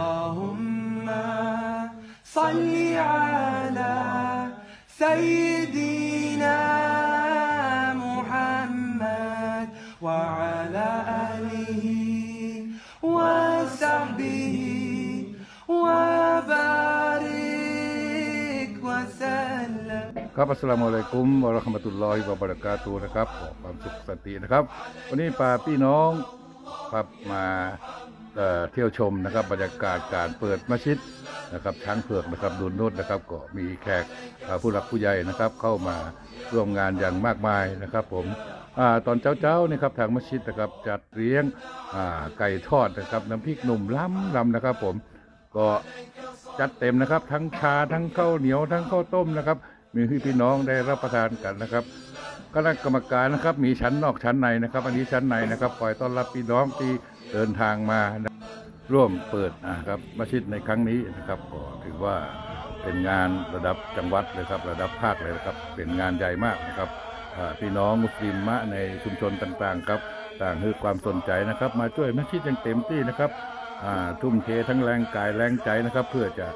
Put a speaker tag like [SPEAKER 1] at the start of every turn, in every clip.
[SPEAKER 1] اللهم صل على سيدنا محمد وعلى آله وصحبه وبارك وسلم
[SPEAKER 2] ครับอัสสลามุอะลัยกุมวะเราะห์มะตุลลอฮิวะบะเราะกาตุฮ์นะครับขอความสุขสันตินะครับ วันนี้พาพี่น้องครับมา เที่ยวชมนะครับบรรยากาศการเปิดมัสยิดนะครับช้างเผือกนะครับดูนุดนะครับก็มีแขกผู้หลักผู้ใหญ่นะครับ เข้ามาร่วมงานอย่างมากมายนะครับ ผมอตอนเช้าๆนี่ครับทางมัสยิดนะครับจัดเลี้ยงไก่ทอดนะครับน้ำพริกหนุ่มล้ำล้ำนะครับ ผมก็จัดเต็มนะครับ ทั้งชาทั้งข้าวเหนียวทั้งข้าวต้มนะครับ มีพี่พี่น้องได้รับประทานกันนะครับคณะกรรมการนะครับมีชั้นนอกชั้นในนะครับ อันนี้ชั้นในนะครับคอยต้อนรับพี่น้องที่ เดินทางมาร่วมเปิดนะครับมัสยิดในครั้งนี้นะครับก็ถือว่าเป็นงานระดับจังหวัดเลยครับ ระดับภาคเลยนะครับ เป็นงานใหญ่มากนะครับพี่น้องมุสลิมมะในชุมชนต่างๆครับ ต่างให้ความสนใจนะครับ มาช่วยมัสยิดอย่างเต็มที่นะครับทุ่มเททั้งแรงกายแรงใจนะครับ เพื่อจะ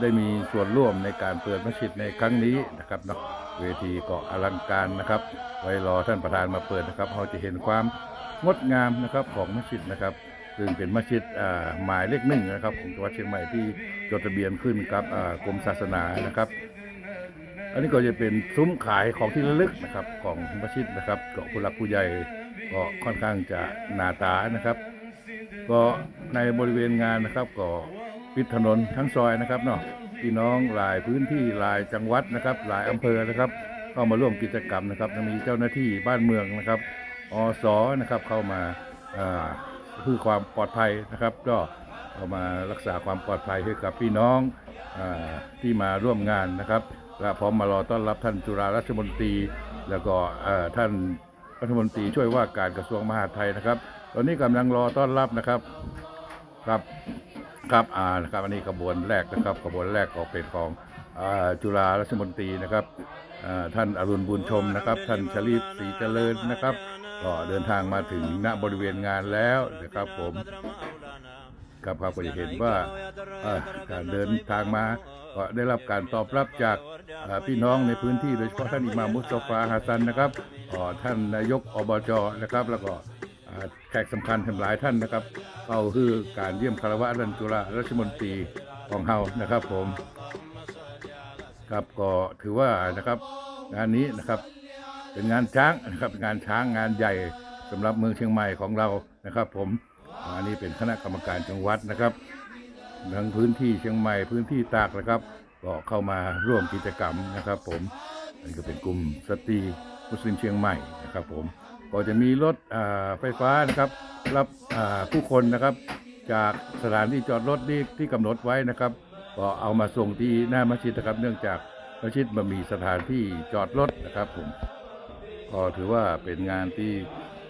[SPEAKER 2] ได้มีส่วนร่วมในการเปิดมัสยิดในครั้งนี้นะครับเนาะ เวทีเก็อลังการนะครับ ไว้รอท่านประธานมาเปิดนะครับเราจะเห็นความงดงามนะครับของมัสยิดนะครับซึ่งเป็นมัสยิดหมายเลขหนึ่งนะครับของจังหวัดเชียงใหม่ที่จดทะเบียนขึ้นกับกรมศาสนานะครับ อันนี้ก็จะเป็นซุ้มขายของที่ระลึกนะครับของมัสยิดนะครับเก็ผู้หลักผู้ใหญ่ก็ค่อนข้างจะหนาตานะครับ ก็ในบริเวณงานนะครับก็ปิดถนนทั้งซอยนะครับเนาะ พี่น้องหลายพื้นที่หลายจังหวัดนะครับ หลายอำเภอนะครับเข้ามาร่วมกิจกรรมนะครับมีเจ้าหน้าที่บ้านเมืองนะครับอสนะครับเข้ามาเพื่อความปลอดภัยนะครับ ก็เข้ามารักษาความปลอดภัยให้กับพี่น้องอที่มาร่วมงานนะครับและพร้อมมารอต้อนรับท่านจุฬาราชมนตรี แล้วก็ท่านรัฐมนตรีช่วยว่าการกระทรวงมหาดไทยนะครับ ตอนนี้กำลังรอต้อนรับนะครับครับ ครับอ่านะครับอันนี้ขบวนแรกนะครับขบวนแรกก็เป็นของอจุฬาราชมนตรีนะครับท่านอรุณบุญชมนะครับ ท่านชลีฟศรีเจริญนะครับก็เดินทางมาถึงณบริเวณงานแล้วนะครับผมครับครับก็จะเห็นว่าเอ่อการเดินทางมาก็ได้รับการตอบรับจากพี่น้องในพื้นที่โดยเฉพาะท่านอิมามุสตฟาฮัสซันนะครับท่านนายกอบจนะครับ แล้วก็ แขกสำคัญทั้งหลายท่านนะครับเขาคือการเยี่ยมคารวะรันจุฬาราชมนตรีของเฮานะครับผมครับก็ถือว่านะครับ งานนี้นะครับ เป็นงานช้างนะครับงานช้างงานใหญ่สำหรับเมืองเชียงใหม่ของเรานะครับ ผมอันนี้เป็นคณะกรรมการจังหวัดนะครับทั้งพื้นที่เชียงใหม่พื้นที่ตากนะครับ ก็เข้ามาร่วมกิจกรรมนะครับ ผมอันนี้ก็เป็นกลุ่มสตรีมุสลิมเชียงใหม่นะครับ ผม ก็จะมีรถไฟฟ้านะครับ รับผู้คนนะครับ จากสถานที่จอดรถที่ที่กำหนดไว้นะครับ ก็เอามาส่งที่หน้ามัสยิดนะครับ เนื่องจากมัสยิดมันมีสถานที่จอดรถนะครับผมก็ถือว่าเป็นงานที่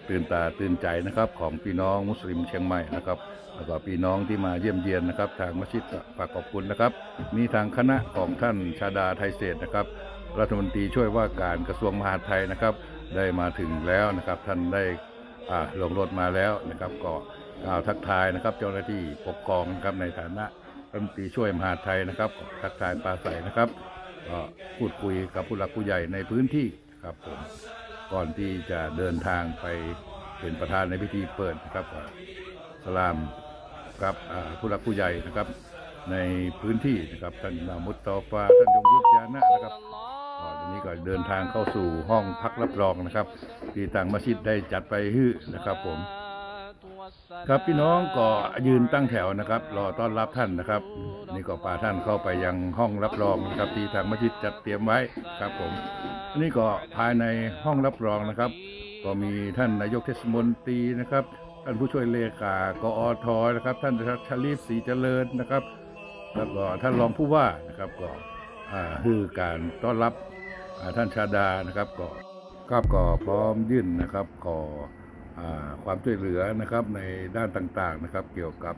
[SPEAKER 2] ตื่นตาตื่นใจนะครับ ของพี่น้องมุสลิมเชียงใหม่นะครับแล้วก็พี่น้องที่มาเยี่ยมเยียนนะครับ ทางมัสยิดฝากขอบคุณนะครับ มีทางคณะของท่านชาดาไทยเศรษฐ์นะครับ รัฐมนตรีช่วยว่าการกระทรวงมหาดไทยนะครับ ได้มาถึงแล้วนะครับ ท่านได้อ่าลงรถมาแล้วนะครับ ก็กล่าวทักทายนะครับ เจ้าหน้าที่ปกครองนะครับในฐานะรัฐมนตรีช่วยมหาดไทยนะครับ ทักทายปราศัยนะครับก็พูดคุยกับผู้หลักผู้ใหญ่ในพื้นที่ครับผมก่อนที่จะเดินทางไปเป็นประธานในพิธีเปิดนะครับก็สลามกับผู้หลักผู้ใหญ่นะครับ ในพื้นที่นะครับท่านมามมุตตอฟาท่านยงยุทธยานะนะครับ ก็ทีนี้ก็เดินทางเข้าสู่ห้องพักรับรองนะครับ ที่ต่างมัสยิดได้จัดไปฮื้อนะครับผม ครับพี่น้องก็ยืนตั้งแถวนะครับ รอต้อนรับท่านนะครับ นี่ก็พาท่านเข้าไปยังห้องรับรองนะครับ ที่ทางมัสยิดจัดเตรียมไว้ครับผมอันนี้ก็ภายในห้องรับรองนะครับ ก็มีท่านนายกเทศมนตรีนะครับท่านผู้ช่วยเลขากอทนะครับ ท่านชลีฟศรีเจริญนะครับ แล้วก็ท่านรองผู้ว่านะครับก็คือการต้อนรับ ท่านชาดานะครับก็ครับก็พร้อมยื่นนะครับขออความช่วยเหลือนะครับในด้านต่างๆนะครับ เกี่ยวกับ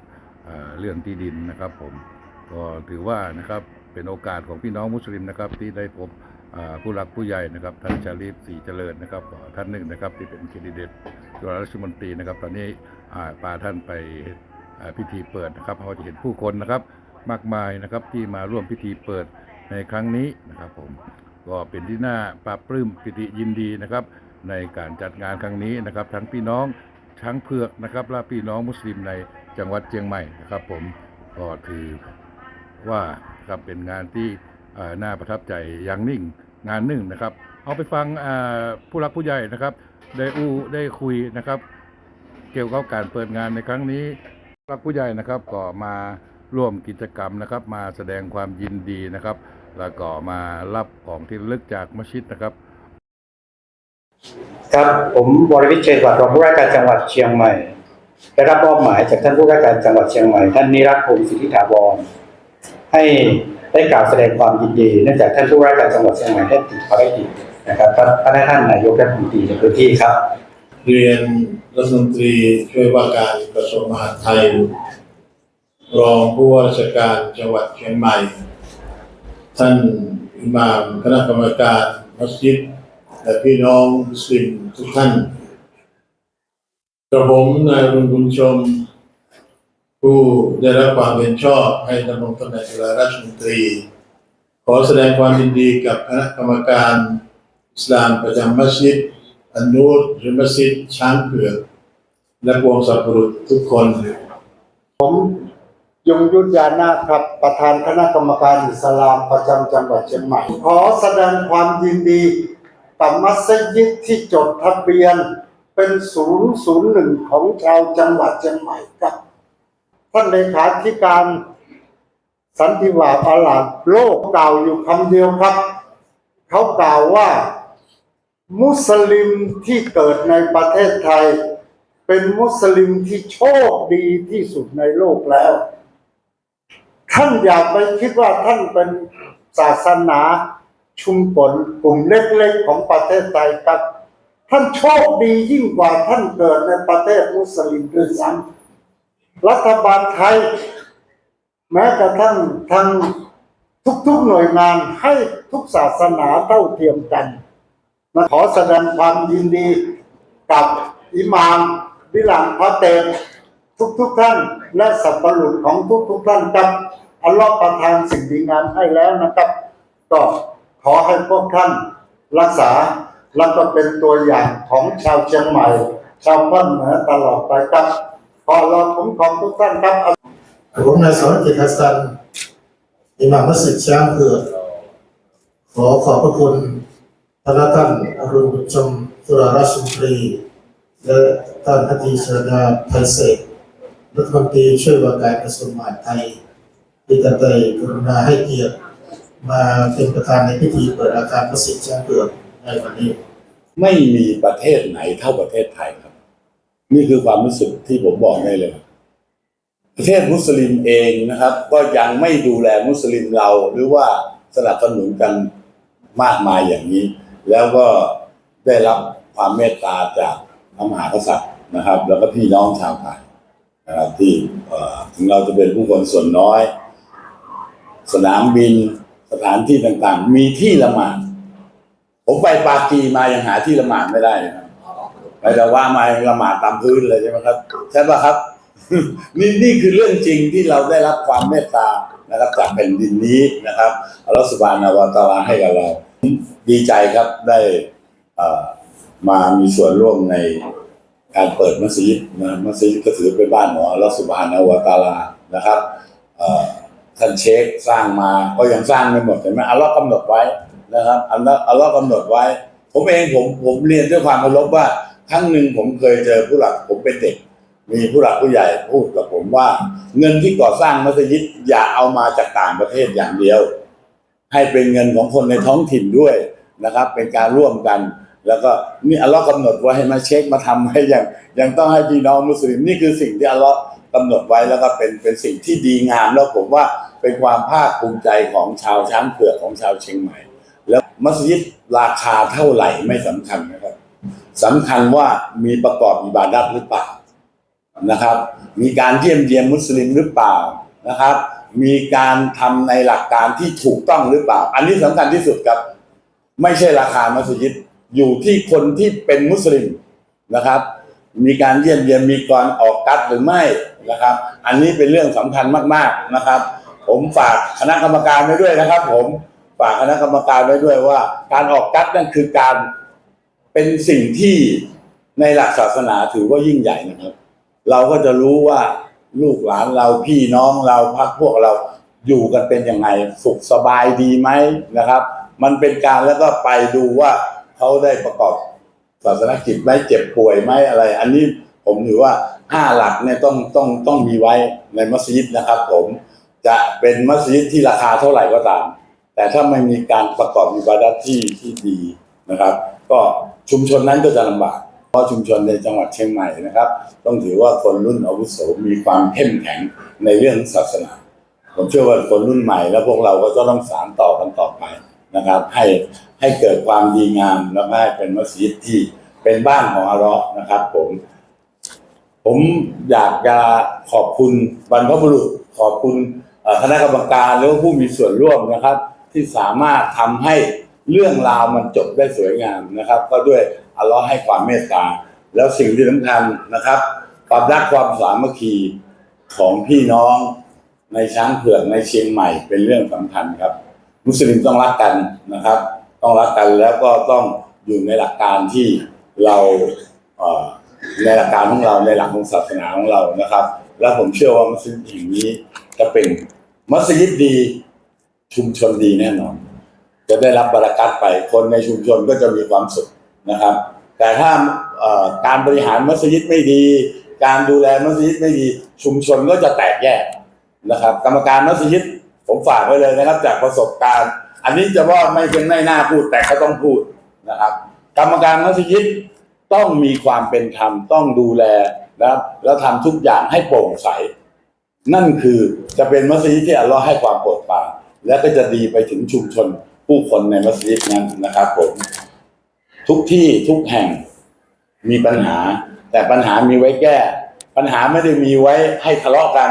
[SPEAKER 2] เรื่องที่ดินนะครับ ผมก็ถือว่านะครับเป็นโอกาสของพี่น้องมุสลิมนะครับ ที่ได้พบผู้หลักผู้ใหญ่นะครับท่านชาลีฟศรีเจริญนะครับท่านหนึ่งนะครับที่เป็นแคนดิเดตจุฬาราชมนตรีนะครับ ตอนนี้อ่าพาท่านไปพิธีเปิดนะครับเราจะเห็นผู้คนนะครับมากมายนะครับที่มาร่วมพิธีเปิดในครั้งนี้นะครับผม ก็เป็นที่น่าปลาบปลื้มปิติยินดีนะครับ ในการจัดงานครั้งนี้นะครับ ทั้งพี่น้องช้างเผือกนะครับและพี่น้องมุสลิมในจังหวัดเชียงใหม่นะครับ ผมก็ถือว่าครับเป็นงานที่น่าประทับใจอย่างนิ่งงานหนึ่งนะครับ เอาไปฟังผู้รักผู้ใหญ่นะครับ ได้อู้ได้คุยนะครับ เกี่ยวกับการเปิดงานในครั้งนี้ผู้รักผู้ใหญ่นะครับก็มาร่วมกิจกรรมนะครับ มาแสดงความยินดีนะครับ แล้วก็มารับของที่ระลึกจากมัสยิดนะครับ
[SPEAKER 3] ครับผมวรวิทย์เชยวัดรองผู้ว่าการจังหวัดเชียงใหม่ได้รับมอบหมายจากท่านผู้ว่าการจังหวัดเชียงใหม่ท่านนิรัตน์พงศ์สิทธิถาวรให้ได้กล่าวแสดงความยินดีเนื่องจากท่านผู้ว่าการจังหวัดเชียงใหม่ได้ติดภารกิจนะครับพระพระท่านนายกรัฐมนตรีในพื้นที่ครับ
[SPEAKER 4] เรียนรัฐมนตรีช่วยว่าการกระทรวงมหาดไทย รองผู้ว่าราชการจังหวัดเชียงใหม่ ท่านอิหม่ามคณะกรรมการมัสยิดและพี่น้องมุสลิมทุกท่านกระผมนายรุณบุญชม ผู้ได้รับความเห็นชอบให้ดำรงตำแหน่งราชมนตรี ขอแสดงความยินดีกับคณะกรรมการอิสลามประจำมัสยิดอันนูรหรือมัสยิดช้างเผือกและวงสับปรุษทุกคน
[SPEAKER 3] ผม ยงยุทธยานาคครับประธานคณะกรรมการอิสลามประจำจังหวัดเชียงใหม่ ขอแสดงความยินดีกับมัสยิดที่จดทะเบียนเป็นศูนย์ศูนย์หนึ่งของชาวจังหวัดเชียงใหม่ครับท่านเลขาธิการสันติวาปาลาดโลกกล่าวอยู่คำเดียวครับ เขากล่าวว่า มุสลิมที่เกิดในประเทศไทย เป็นมุสลิมที่โชคดีที่สุดในโลกแล้ว ท่านอย่าไปคิดว่าท่านเป็นศาสนาชุมชนกลุ่มเล็กๆของประเทศไทยครับ ท่านโชคดียิ่งกว่าท่านเกิดในประเทศมุสลิมด้วยซ้ำรัฐบาลไทย แม้กระทั่งทางทุกๆหน่วยงานให้ทุกศาสนาเท่าเทียมกันนะขอแสดงความยินดีกับอิหมามบิลันพระเตมทุกๆท่านและสับปะหลุดของทุกทุกๆท่านครับ อัลลอฮ์ประทานสิ่งดีงามให้แล้วนะครับ ก็ขอให้พวกท่านรักษาแล้วก็เป็นตัวอย่างของชาวเชียงใหม่ ชาวบ้านเหนือตลอดไปครับขอเรอคุ้มครองทุกท่านครับ
[SPEAKER 5] ผมนายสอนจิตฮัสซันอิหม่ามมัสยิดช้างเผือกขอขอบพระคุณพระท่านอรุณบุญชมสุราราชมนตรีและท่านพัทีชรดาไทยเศษรัฐมนตรีช่วยว่าการกระทรวงมหาดไทย ที่ท่านได้กรุณาให้เกียรติมาเป็นประธานในพิธีเปิดอาคารมัสยิดช้างเผือกในวันนี้
[SPEAKER 6] ไม่มีประเทศไหนเท่าประเทศไทยครับ นี่คือความรู้สึกที่ผมบอกได้เลย ประเทศมุสลิมเองนะครับ ก็ยังไม่ดูแลมุสลิมเราหรือว่าสนับสนุนกันมากมายอย่างนี้ แล้วก็ได้รับความเมตตาจากพระมหากษัตริย์นะครับ แล้วก็พี่น้องชาวไทยนะครับที่ถึงเราจะเป็นผู้คนส่วนน้อย สนามบิน สถานที่ต่างๆ มีที่ละหมาดผมไปปากีมายังหาที่ละหมาดไม่ได้เลยครับไปแต่ว่ามายังละหมาดตามพื้นเลยใช่ไหมครับใช่ปะครับ นี่นี่คือเรื่องจริงที่เราได้รับความเมตตานะครับจากแผ่นดินนี้นะครับอัลลอฮฺสุบานาวะตะอาลาให้กับเรา ดีใจครับได้เอ่อมามีส่วนร่วมในการเปิดมัสยิดนะมัสยิดก็ถือเป็นบ้านของอัลลอฮฺสุบานาวะตะอาลานะครับเอ่อ ท่านเชคสร้างมาก็ยังสร้างไม่หมดเห็นไหมอัลลอฮ์กำหนดไว้นะครับอัลลอฮ์อัลลอฮ์กำหนดไว้ ผมเองผมผมเรียนด้วยความเคารพว่าครั้งหนึ่งผมเคยเจอผู้หลักผมเป็นเด็ก มีผู้หลักผู้ใหญ่พูดกับผมว่า เงินที่ก่อสร้างมัสยิดอย่าเอามาจากต่างประเทศอย่างเดียว ให้เป็นเงินของคนในท้องถิ่นด้วยนะครับ เป็นการร่วมกัน แล้วก็นี่อัลลอฮ์กำหนดไว้ให้มาเช็คมาทำให้อยังยังต้องให้พี่น้องมุสลิมนี่คือสิ่งที่อัลลอฮ์ กำหนดไว้แล้วก็เป็นเป็นสิ่งที่ดีงามแล้วผมว่าเป็นความภาคภูมิใจของชาวช้างเผือกของชาวเชียงใหม่ แล้วมัสยิดราคาเท่าไหร่ไม่สำคัญนะครับสำคัญว่ามีประกอบอิบาดัตหรือเปล่านะครับ มีการเยี่ยมเยียนมุสลิมหรือเปล่านะครับ มีการทำในหลักการที่ถูกต้องหรือเปล่า อันนี้สำคัญที่สุดครับ ไม่ใช่ราคามัสยิดอยู่ที่คนที่เป็นมุสลิมนะครับ มีการเยี่ยมเยียนมีการออกกัดหรือไม่ นะครับ อันนี้เป็นเรื่องสำคัญมากๆนะครับ ผมฝากคณะกรรมการไว้ด้วยนะครับ ผมฝากคณะกรรมการไว้ด้วยว่า การออกกัดนั่นคือการเป็นสิ่งที่ในหลักศาสนาถือว่ายิ่งใหญ่นะครับ เราก็จะรู้ว่าลูกหลานเราพี่น้องเราพักพวกเราอยู่กันเป็นยังไงสุขสบายดีไหมนะครับ มันเป็นการแล้วก็ไปดูว่าเขาได้ประกอบศาสนกิจไหมเจ็บป่วยไหมอะไร อันนี้ผมถือว่าห้าหลักเนี่ยต้องต้องต้องมีไว้ในมัสยิดนะครับ ผมจะเป็นมัสยิดที่ราคาเท่าไหร่ก็ตาม แต่ถ้าไม่มีการประกอบอิบาดัตที่ที่ดีนะครับ ก็ชุมชนนั้นก็จะลำบาก เพราะชุมชนในจังหวัดเชียงใหม่นะครับ ต้องถือว่าคนรุ่นอาวุโสมีความเข้มแข็งในเรื่องศาสนา ผมเชื่อว่าคนรุ่นใหม่ แล้วพวกเราก็จะต้องสานต่อกันต่อไปนะครับ ให้ให้เกิดความดีงามแล้วให้เป็นมัสยิดที่เป็นบ้านของอัลเลาะห์นะครับ ผม ผมอยากจะขอบคุณบรรพบุรุษ ขอบคุณคณะกรรมการหรือว่าผู้มีส่วนร่วมนะครับ ที่สามารถทำให้เรื่องราวมันจบได้สวยงามนะครับ ก็ด้วยอัลลอฮ์ให้ความเมตตา แล้วสิ่งที่สำคัญนะครับ ความรักความสามัคคีของพี่น้องในช้างเผือกในเชียงใหม่เป็นเรื่องสำคัญครับ มุสลิมต้องรักกันนะครับ ต้องรักกันแล้วก็ต้องอยู่ในหลักการที่เราเอ่อ ในหลักการของเราในหลักของศาสนาของเรานะครับ แล้วผมเชื่อว่ามัสยิดแห่งนี้จะเป็นมัสยิดดีชุมชนดีแน่นอน จะได้รับบารักัตไปคนในชุมชนก็จะมีความสุขนะครับ แต่ถ้าการบริหารมัสยิดไม่ดี การดูแลมัสยิดไม่ดีชุมชนก็จะแตกแยกนะครับ กรรมการมัสยิดผมฝากไว้เลยนะครับ จากประสบการณ์ อันนี้จะว่าไม่เป็นไม่น่าพูดแต่ก็ต้องพูดนะครับ กรรมการมัสยิด ต้องมีความเป็นธรรมต้องดูแลนะครับแล้วทำทุกอย่างให้โปร่งใส นั่นคือจะเป็นมัสยิดที่อัลเลอฮ์ให้ความโปรดปรานและก็จะดีไปถึงชุมชนผู้คนในมัสยิดนั้นนะครับผมทุกที่ทุกแห่งมีปัญหา แต่ปัญหามีไว้แก้ ปัญหาไม่ได้มีไว้ให้ทะเลาะกัน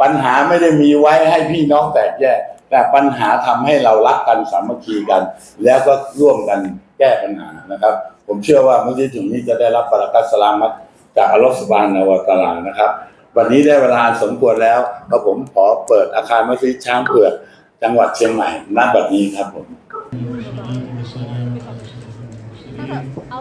[SPEAKER 6] ปัญหาไม่ได้มีไว้ให้พี่น้องแตกแยก แต่ปัญหาทำให้เรารักกันสามัคคีกัน แล้วก็ร่วมกันแก้ปัญหานะครับ ผมเชื่อว่ามุสลิมถึงนี้จะได้รับประกัสลามัจากอัลลอฮฺสุบานนวตลานะครับ วันนี้ได้เวลาสมควรแล้วก็ผมขอเปิดอาคารมัสยิดช้างเผือกจังหวัดเชียงใหม่ณบัดนี้ครับผม
[SPEAKER 7] เอา